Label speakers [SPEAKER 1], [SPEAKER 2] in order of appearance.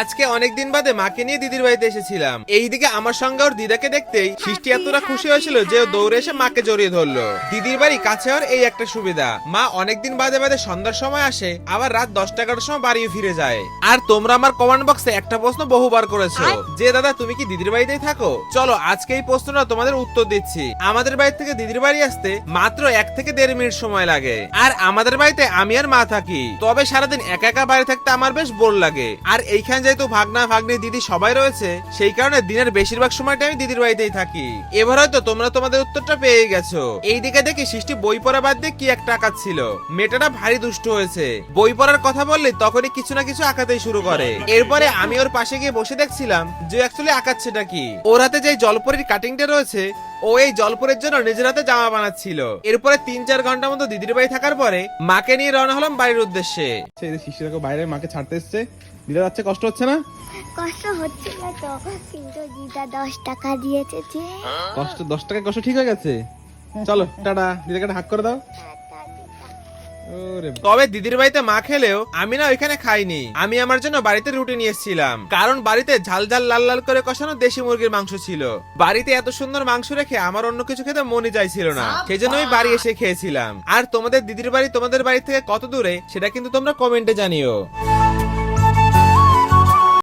[SPEAKER 1] আজকে অনেকদিন বাদে মাকে নিয়ে দিদির বাড়িতে এসেছিলাম। এইদিকে আমার সঙ্গে ওর দিদাকে দেখতেই সৃষ্টি এতটা খুশি হয়েছিল যে ও দৌড়ে এসে মাকে জড়িয়ে ধরলো। দিদির বাড়ি কাছে ওর এই একটা সুবিধা। মা অনেকদিন বাদে বাদে সন্ধ্যার সময় আসে আবার রাত দশটা এগারোটার সময় বাড়ি ফিরে যায়। আর তোমরা আমার কমেন্ট বক্সে একটা প্রশ্ন বহুবার করেছ। যে দাদা তুমি কি দিদির বাড়িতেই থাকো? চলো আজকে এই প্রশ্নটা তোমাদের উত্তর দিচ্ছি। আমাদের বাড়ি থেকে দিদির বাড়ি আসতে মাত্র এক থেকে দেড় মিনিট সময় লাগে। আর আমাদের বাড়িতে আমি আর মা থাকি। তবে সারাদিন একা একা বাড়ি থাকতে আমার বেশ বোর লাগে। আর এইখানে যেহেতু ভাগনা, ভাগ্নি, দিদি সবাই রয়েছে, সেই কারণে দিনের বেশিরভাগ সময়টা আমি দিদির বাড়িতেই থাকি। এবার হয়তো তোমরা তোমাদের উত্তরটা পেয়ে গেছো। এইদিকে দেখি সৃষ্টি বই পড়া বাদ দিয়ে কি একটা আঁকাচ্ছিল মেয়েটা ভারী দুষ্ট হয়েছে। বই পড়ার কথা বললে তখনই কিছু না কিছু আঁকাতেই শুরু করে। এরপরে আমি ওর পাশে গিয়ে বসে দেখছিলাম যে অ্যাকচুয়ালি আঁকাচ্ছেটা কি ওর হাতে যে জলপরির কাটিংটা রয়েছে ও এই জলপুরের জন্য নিজের হাতে জামা বানাচ্ছিল। এরপরে তিন চার ঘণ্টা মতো দিদির বাড়ি থাকার পরে মাকে নিয়ে রওনা হলাম বাড়ির উদ্দেশ্যে।
[SPEAKER 2] সেই যে বাইরে মাকে ছাড়তে এসছে। দিদা যাচ্ছে কষ্ট হচ্ছে না?
[SPEAKER 3] কষ্ট হচ্ছে না তো। কিন্তু দিদা দশ টাকা দিয়েছে যে।
[SPEAKER 2] কষ্ট দশ টাকা কষ্ট ঠিক হয়ে গেছে? চলো টাটা। দিদাকে একটা হাক করে দাও।
[SPEAKER 1] তবে দিদির বাড়িতে মা খেলেও আমি না ওইখানে খাইনি। আমি আমার জন্য বাড়িতে রুটি নিয়ে এসেছিলাম। কারণ বাড়িতে ঝাল ঝাল লাল লাল করে কষানো দেশি মুরগির মাংস ছিল। বাড়িতে এত সুন্দর মাংস রেখে আমার অন্য কিছু খেতে মনে চাইছিল না। সেই জন্য আমি বাড়ি এসে খেয়েছিলাম। আর তোমাদের দিদির বাড়ি তোমাদের বাড়ি থেকে কত দূরে সেটা কিন্তু তোমরা কমেন্টে জানিও।